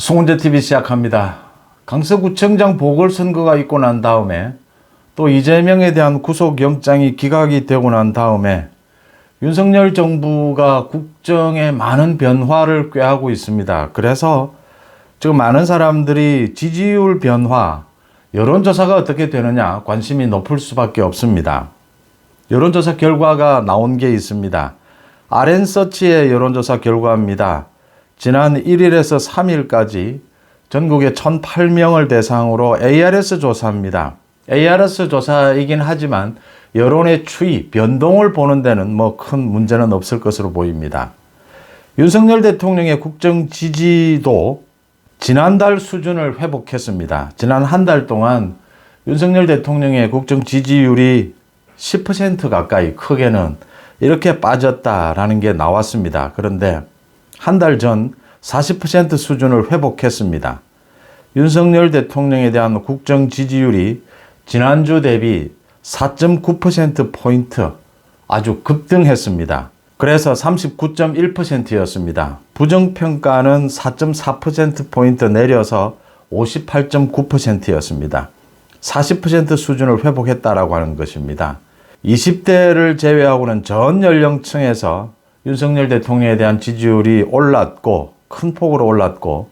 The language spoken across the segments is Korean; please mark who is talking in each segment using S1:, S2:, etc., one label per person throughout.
S1: 송은재 TV 시작합니다. 강서구청장 보궐선거가 있고 난 다음에 또 이재명에 대한 구속영장이 기각이 되고 난 다음에 윤석열 정부가 국정에 많은 변화를 꾀하고 있습니다. 그래서 지금 많은 사람들이 지지율 변화, 여론조사가 어떻게 되느냐 관심이 높을 수밖에 없습니다. 여론조사 결과가 나온 게 있습니다. RN서치의 여론조사 결과입니다. 지난 1일에서 3일까지 전국의 1,008명을 대상으로 ARS 조사입니다. ARS 조사이긴 하지만 여론의 추이, 변동을 보는 데는 뭐 큰 문제는 없을 것으로 보입니다. 윤석열 대통령의 국정 지지도 지난달 수준을 회복했습니다. 지난 한 달 동안 윤석열 대통령의 국정 지지율이 10% 가까이 크게는 이렇게 빠졌다라는 게 나왔습니다. 그런데 한 달 전 40% 수준을 회복했습니다. 윤석열 대통령에 대한 국정 지지율이 지난주 대비 4.9%포인트 아주 급등했습니다. 그래서 39.1%였습니다. 부정평가는 4.4%포인트 내려서 58.9%였습니다. 40% 수준을 회복했다라고 하는 것입니다. 20대를 제외하고는 전 연령층에서 윤석열 대통령에 대한 지지율이 올랐고 큰 폭으로 올랐고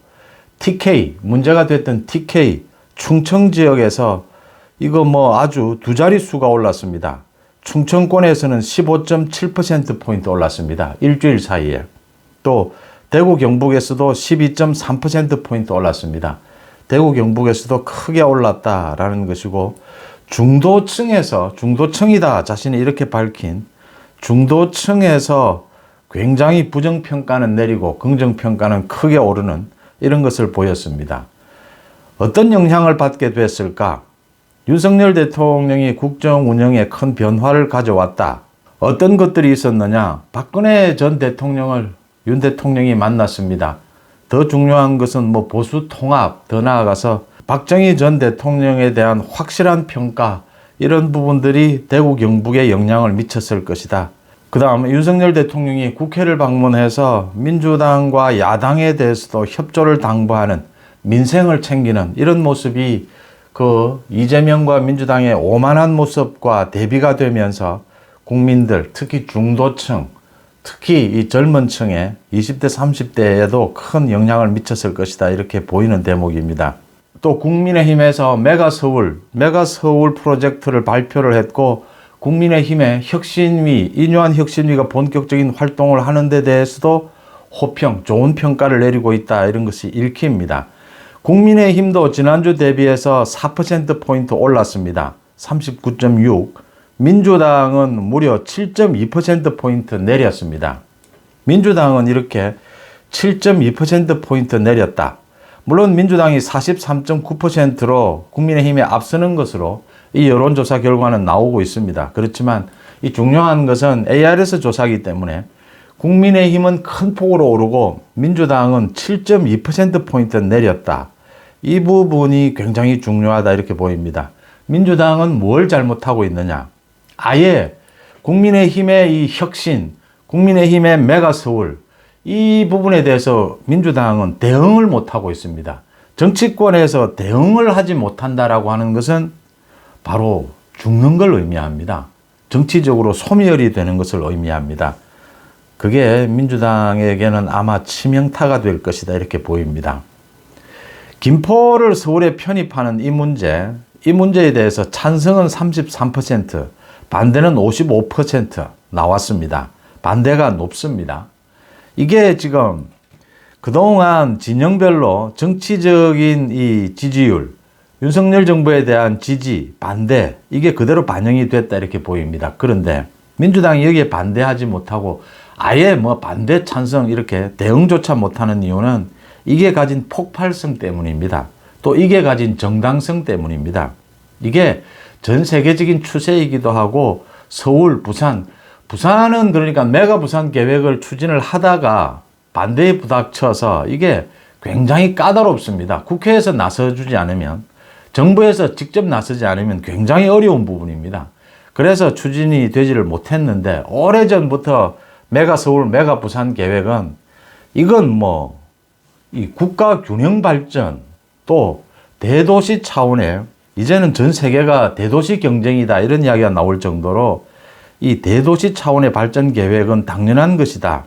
S1: TK 문제가 됐던 TK 충청 지역에서 이거 뭐 아주 두 자릿수가 올랐습니다. 충청권에서는 15.7%포인트 올랐습니다. 일주일 사이에. 또 대구 경북에서도 12.3%포인트 올랐습니다. 대구 경북에서도 크게 올랐다라는 것이고 중도층에서 중도층이다 자신이 이렇게 밝힌 중도층에서 굉장히 부정평가는 내리고 긍정평가는 크게 오르는 이런 것을 보였습니다. 어떤 영향을 받게 됐을까? 윤석열 대통령이 국정 운영에 큰 변화를 가져왔다. 어떤 것들이 있었느냐? 박근혜 전 대통령을 윤 대통령이 만났습니다. 더 중요한 것은 뭐 보수 통합, 더 나아가서 박정희 전 대통령에 대한 확실한 평가, 이런 부분들이 대구 경북에 영향을 미쳤을 것이다. 그 다음에 윤석열 대통령이 국회를 방문해서 민주당과 야당에 대해서도 협조를 당부하는 민생을 챙기는 이런 모습이 그 이재명과 민주당의 오만한 모습과 대비가 되면서 국민들, 특히 중도층, 특히 이 젊은 층에 20대, 30대에도 큰 영향을 미쳤을 것이다. 이렇게 보이는 대목입니다. 또 국민의힘에서 메가 서울, 메가 서울 프로젝트를 발표를 했고 국민의힘의 혁신위, 인유한 혁신위가 본격적인 활동을 하는 데 대해서도 호평, 좋은 평가를 내리고 있다. 이런 것이 읽힙니다. 국민의힘도 지난주 대비해서 4%포인트 올랐습니다. 39.6. 민주당은 무려 7.2%포인트 내렸습니다. 민주당은 이렇게 7.2%포인트 내렸다. 물론 민주당이 43.9%로 국민의힘에 앞서는 것으로 이 여론조사 결과는 나오고 있습니다. 그렇지만 이 중요한 것은 ARS 조사이기 때문에 국민의힘은 큰 폭으로 오르고 민주당은 7.2%포인트 내렸다. 이 부분이 굉장히 중요하다 이렇게 보입니다. 민주당은 뭘 잘못하고 있느냐? 아예 국민의힘의 이 혁신, 국민의힘의 메가서울, 이 부분에 대해서 민주당은 대응을 못하고 있습니다. 정치권에서 대응을 하지 못한다라고 하는 것은 바로 죽는 걸 의미합니다. 정치적으로 소멸이 되는 것을 의미합니다. 그게 민주당에게는 아마 치명타가 될 것이다 이렇게 보입니다. 김포를 서울에 편입하는 이 문제, 이 문제에 대해서 찬성은 33%, 반대는 55% 나왔습니다. 반대가 높습니다. 이게 지금 그동안 진영별로 정치적인 이 지지율, 윤석열 정부에 대한 지지, 반대, 이게 그대로 반영이 됐다 이렇게 보입니다. 그런데 민주당이 여기에 반대하지 못하고 아예 뭐 반대 찬성 이렇게 대응조차 못하는 이유는 이게 가진 폭발성 때문입니다. 또 이게 가진 정당성 때문입니다. 이게 전 세계적인 추세이기도 하고 서울, 부산, 부산은 그러니까 메가 부산 계획을 추진을 하다가 반대에 부닥쳐서 이게 굉장히 까다롭습니다. 국회에서 나서주지 않으면 정부에서 직접 나서지 않으면 굉장히 어려운 부분입니다. 그래서 추진이 되지를 못했는데 오래전부터 메가 서울, 메가 부산 계획은 이건 뭐 이 국가 균형 발전 또 대도시 차원의 이제는 전 세계가 대도시 경쟁이다 이런 이야기가 나올 정도로 이 대도시 차원의 발전 계획은 당연한 것이다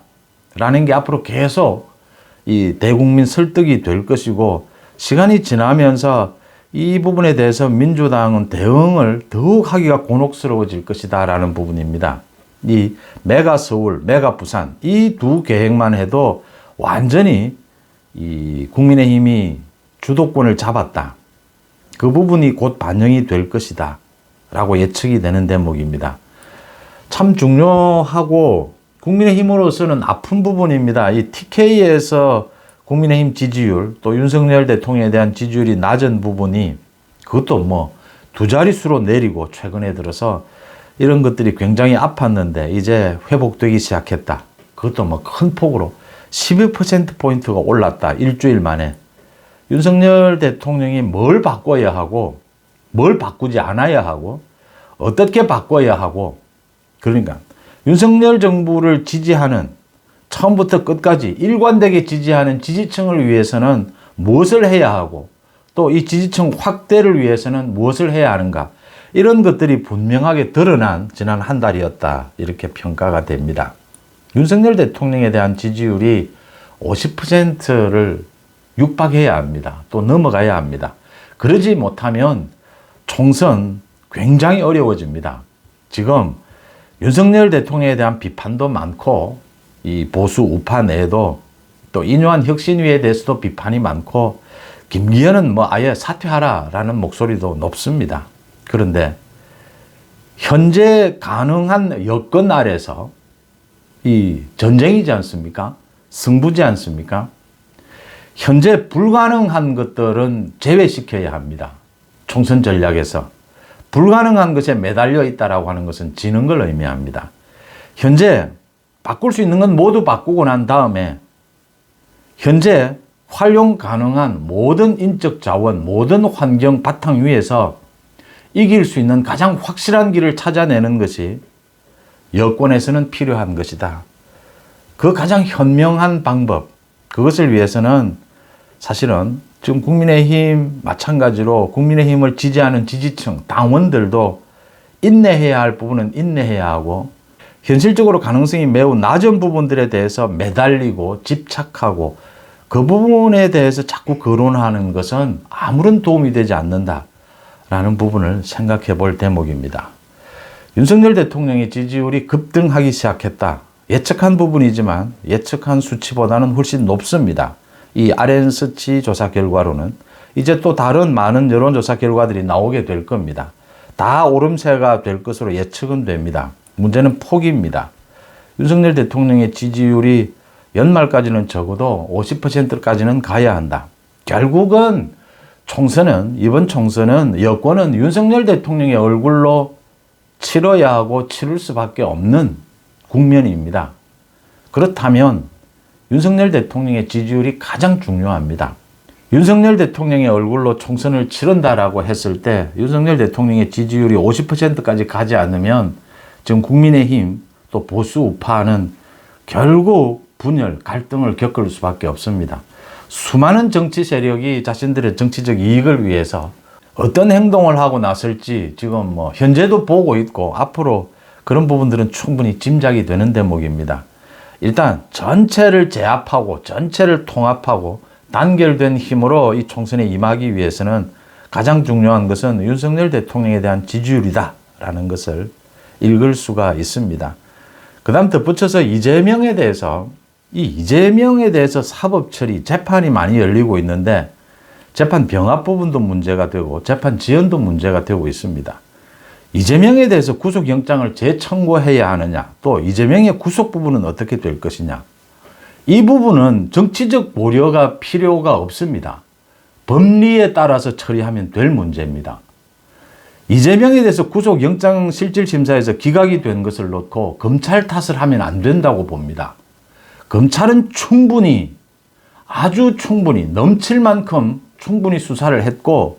S1: 라는 게 앞으로 계속 이 대국민 설득이 될 것이고 시간이 지나면서 이 부분에 대해서 민주당은 대응을 더욱 하기가 곤혹스러워질 것이다 라는 부분입니다. 이 메가 서울, 메가 부산 이 두 계획만 해도 완전히 이 국민의힘이 주도권을 잡았다. 그 부분이 곧 반영이 될 것이다. 라고 예측이 되는 대목입니다. 참 중요하고 국민의힘으로서는 아픈 부분입니다. 이 TK에서 국민의힘 지지율 또 윤석열 대통령에 대한 지지율이 낮은 부분이 그것도 뭐 두 자릿수로 내리고 최근에 들어서 이런 것들이 굉장히 아팠는데 이제 회복되기 시작했다. 그것도 뭐 큰 폭으로 12%포인트가 올랐다. 일주일 만에. 윤석열 대통령이 뭘 바꿔야 하고 뭘 바꾸지 않아야 하고 어떻게 바꿔야 하고 그러니까 윤석열 정부를 지지하는 처음부터 끝까지 일관되게 지지하는 지지층을 위해서는 무엇을 해야 하고 또 이 지지층 확대를 위해서는 무엇을 해야 하는가 이런 것들이 분명하게 드러난 지난 한 달이었다 이렇게 평가가 됩니다. 윤석열 대통령에 대한 지지율이 50%를 육박해야 합니다. 또 넘어가야 합니다. 그러지 못하면 총선 굉장히 어려워집니다. 지금 윤석열 대통령에 대한 비판도 많고 이 보수 우파 내에도 또 인요한 혁신위에 대해서도 비판이 많고 김기현은 뭐 아예 사퇴하라라는 목소리도 높습니다. 그런데 현재 가능한 여건 아래서 이 전쟁이지 않습니까? 승부지 않습니까? 현재 불가능한 것들은 제외시켜야 합니다. 총선 전략에서. 불가능한 것에 매달려 있다라고 하는 것은 지는 걸 의미합니다. 현재 바꿀 수 있는 건 모두 바꾸고 난 다음에 현재 활용 가능한 모든 인적 자원, 모든 환경 바탕 위에서 이길 수 있는 가장 확실한 길을 찾아내는 것이 여권에서는 필요한 것이다. 그 가장 현명한 방법, 그것을 위해서는 사실은 지금 국민의힘 마찬가지로 국민의힘을 지지하는 지지층, 당원들도 인내해야 할 부분은 인내해야 하고 현실적으로 가능성이 매우 낮은 부분들에 대해서 매달리고 집착하고 그 부분에 대해서 자꾸 거론하는 것은 아무런 도움이 되지 않는다라는 부분을 생각해 볼 대목입니다. 윤석열 대통령의 지지율이 급등하기 시작했다. 예측한 부분이지만 예측한 수치보다는 훨씬 높습니다. 이 RN스치 조사 결과로는 이제 또 다른 많은 여론조사 결과들이 나오게 될 겁니다. 다 오름세가 될 것으로 예측은 됩니다. 문제는 폭입니다. 윤석열 대통령의 지지율이 연말까지는 적어도 50%까지는 가야 한다. 결국은 총선은, 이번 총선은 여권은 윤석열 대통령의 얼굴로 치러야 하고 치를 수밖에 없는 국면입니다. 그렇다면 윤석열 대통령의 지지율이 가장 중요합니다. 윤석열 대통령의 얼굴로 총선을 치른다라고 했을 때 윤석열 대통령의 지지율이 50%까지 가지 않으면 지금 국민의힘 또 보수 우파는 결국 분열, 갈등을 겪을 수밖에 없습니다. 수많은 정치 세력이 자신들의 정치적 이익을 위해서 어떤 행동을 하고 나설지 지금 뭐 현재도 보고 있고 앞으로 그런 부분들은 충분히 짐작이 되는 대목입니다. 일단 전체를 제압하고 전체를 통합하고 단결된 힘으로 이 총선에 임하기 위해서는 가장 중요한 것은 윤석열 대통령에 대한 지지율이다라는 것을 읽을 수가 있습니다. 그 다음 덧붙여서 이재명에 대해서 이 이재명에 대해서 사법 처리, 재판이 많이 열리고 있는데 재판 병합 부분도 문제가 되고 재판 지연도 문제가 되고 있습니다. 이재명에 대해서 구속영장을 재청구해야 하느냐, 또 이재명의 구속 부분은 어떻게 될 것이냐. 이 부분은 정치적 고려가 필요가 없습니다. 법리에 따라서 처리하면 될 문제입니다. 이재명에 대해서 구속영장 실질심사에서 기각이 된 것을 놓고 검찰 탓을 하면 안 된다고 봅니다. 검찰은 충분히 아주 충분히 넘칠 만큼 충분히 수사를 했고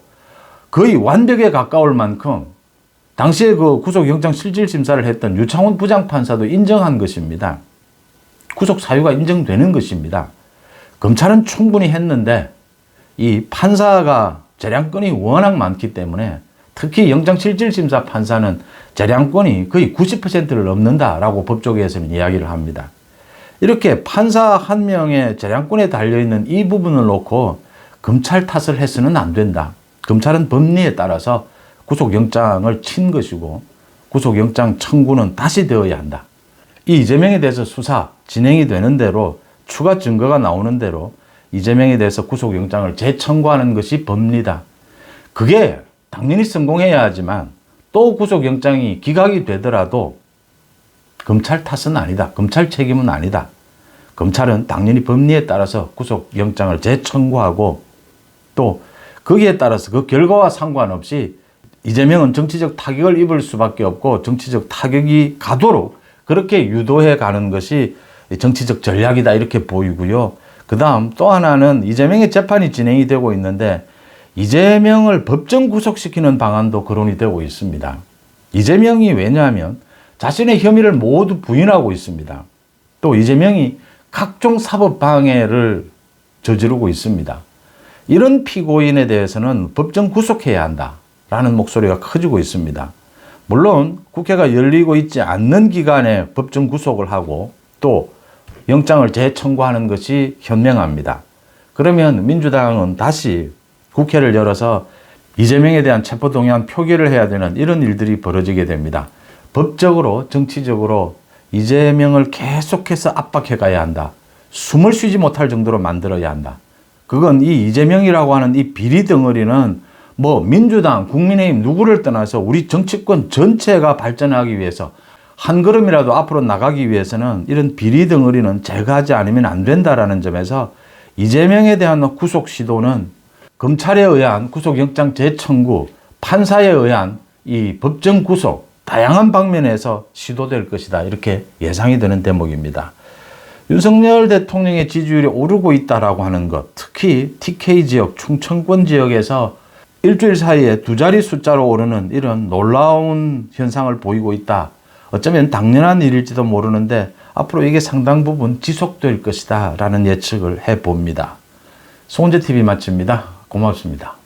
S1: 거의 완벽에 가까울 만큼 당시에 그 구속영장 실질심사를 했던 유창훈 부장판사도 인정한 것입니다. 구속 사유가 인정되는 것입니다. 검찰은 충분히 했는데 이 판사가 재량권이 워낙 많기 때문에 특히 영장실질심사 판사는 재량권이 거의 90%를 넘는다라고 법조계에서는 이야기를 합니다. 이렇게 판사 한 명의 재량권에 달려있는 이 부분을 놓고 검찰 탓을 해서는 안 된다. 검찰은 법리에 따라서 구속영장을 친 것이고 구속영장 청구는 다시 되어야 한다. 이 이재명에 대해서 수사 진행이 되는 대로 추가 증거가 나오는 대로 이재명에 대해서 구속영장을 재청구하는 것이 법리다. 그게 당연히 성공해야 하지만 또 구속영장이 기각이 되더라도 검찰 탓은 아니다. 검찰 책임은 아니다. 검찰은 당연히 법리에 따라서 구속영장을 재청구하고 또 거기에 따라서 그 결과와 상관없이 이재명은 정치적 타격을 입을 수밖에 없고 정치적 타격이 가도록 그렇게 유도해 가는 것이 정치적 전략이다 이렇게 보이고요. 그 다음 또 하나는 이재명의 재판이 진행이 되고 있는데 이재명을 법정 구속시키는 방안도 거론이 되고 있습니다. 이재명이 왜냐하면 자신의 혐의를 모두 부인하고 있습니다. 또 이재명이 각종 사법 방해를 저지르고 있습니다. 이런 피고인에 대해서는 법정 구속해야 한다라는 목소리가 커지고 있습니다. 물론 국회가 열리고 있지 않는 기간에 법정 구속을 하고 또 영장을 재청구하는 것이 현명합니다. 그러면 민주당은 다시 국회를 열어서 이재명에 대한 체포동의안 표기를 해야 되는 이런 일들이 벌어지게 됩니다. 법적으로, 정치적으로 이재명을 계속해서 압박해 가야 한다. 숨을 쉬지 못할 정도로 만들어야 한다. 그건 이 이재명이라고 하는 이 비리 덩어리는 뭐 민주당, 국민의힘 누구를 떠나서 우리 정치권 전체가 발전하기 위해서 한 걸음이라도 앞으로 나가기 위해서는 이런 비리 덩어리는 제거하지 않으면 안 된다라는 점에서 이재명에 대한 구속 시도는 검찰에 의한 구속영장 재청구, 판사에 의한 이 법정 구속, 다양한 방면에서 시도될 것이다. 이렇게 예상이 되는 대목입니다. 윤석열 대통령의 지지율이 오르고 있다라고 하는 것, 특히 TK 지역, 충청권 지역에서 일주일 사이에 두 자리 숫자로 오르는 이런 놀라운 현상을 보이고 있다. 어쩌면 당연한 일일지도 모르는데 앞으로 이게 상당 부분 지속될 것이다. 라는 예측을 해 봅니다. 송재 TV 마칩니다. 고맙습니다.